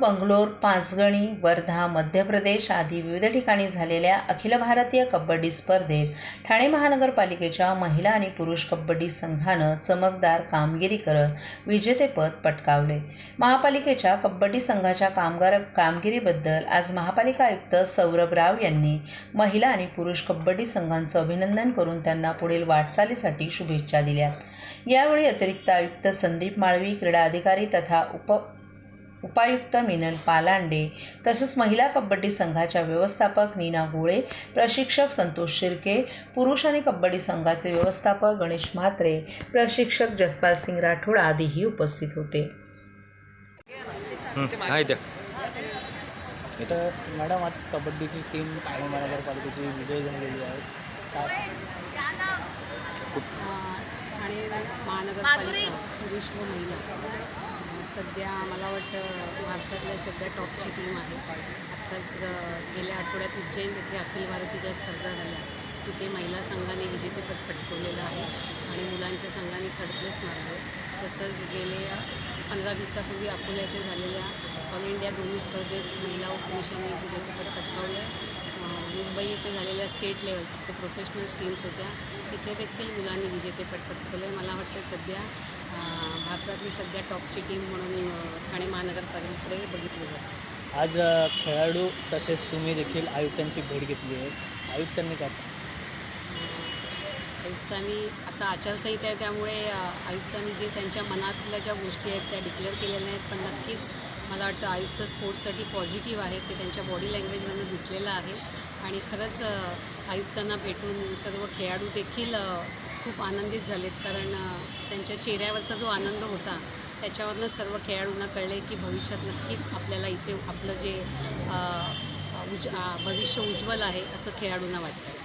बंगलोर पाचगणी वर्धा मध्य प्रदेश आदी विविध ठिकाणी झालेल्या अखिल भारतीय कबड्डी स्पर्धेत ठाणे महानगरपालिकेच्या महिला आणि पुरुष कबड्डी संघानं चमकदार कामगिरी करत विजेतेपद पटकावले. महापालिकेच्या कबड्डी संघाच्या कामगार कामगिरीबद्दल आज महापालिका आयुक्त सौरभ राव यांनी महिला आणि पुरुष कबड्डी संघांचं अभिनंदन करून त्यांना पुढील वाटचालीसाठी शुभेच्छा दिल्या. यावेळी अतिरिक्त आयुक्त संदीप माळवी क्रीडा अधिकारी तथा उप उपायुक्त मिनल पालांडे तसंच महिला कबड्डी संघाच्या व्यवस्थापक नीना गोळे प्रशिक्षक संतोष शिर्के पुरुष आणि कबड्डी संघाचे व्यवस्थापक गणेश म्हात्रे प्रशिक्षक जसपाल सिंग राठोड आदीही उपस्थित होते. हं, तर मॅडम आज कबड्डीची टीम ठाणे महानगरपालिकेची विजय झालेली आहे. ठाणे महानगरपालिका पुरुष व महिला. सध्या मला वाटतं भारतातल्या सध्या टॉपची टीम आहे. आत्ताच गेल्या आठवड्यात उज्जैन येथे अखिल भारतीय स्पर्धा झाल्या तिथे महिला संघाने विजेतेपद पटकवलेलं आहे आणि मुलांच्या संघाने थर्ड प्लेस मारलं. तसंच गेल्या पंधरा दिवसापूर्वी अकोला येथे झालेल्या ऑल इंडिया दोन्ही स्पर्धेत महिला व पुरुषांनी विजेतेपद पटकावलं मुंबई येथे झालेल्या स्टेट लेवल तिथे प्रोफेशनल टीम्स होत्या तिथे देखील मुलांनी विजेतेपद पटकवले मला वाटतं सध्या भारतातली सध्या टॉपची टीम म्हणून ठाणे महानगरपालिकेकडे बघितलं जातं. आज खेळाडू तसेच तुम्ही देखील आयुक्तांची भेट घेतली आहे. आयुक्तांनी काय सांगितलं? आयुक्तांनी आता आचारसंहिता आहे त्यामुळे आयुक्तांनी जे त्यांच्या मनातल्या ज्या गोष्टी आहेत त्या डिक्लेअर केलेल्या नाहीत. पण नक्कीच मला वाटतं आयुक्त स्पोर्ट्ससाठी पॉझिटिव्ह आहेत ते त्यांच्या बॉडी लँग्वेजमधनं दिसलेलं आहे. आणि खरंच आयुक्तांना भेटून सर्व खेळाडू देखील खूप आनंदित झालेत कारण त्यांच्या चेहऱ्यावरचा जो आनंद होता त्याच्यावरनं सर्व खेळाडूंना कळले की भविष्यात नक्कीच आपल्याला इथे आपलं जे उज भविष्य उज्ज्वल आहे असं खेळाडूंना वाटतं.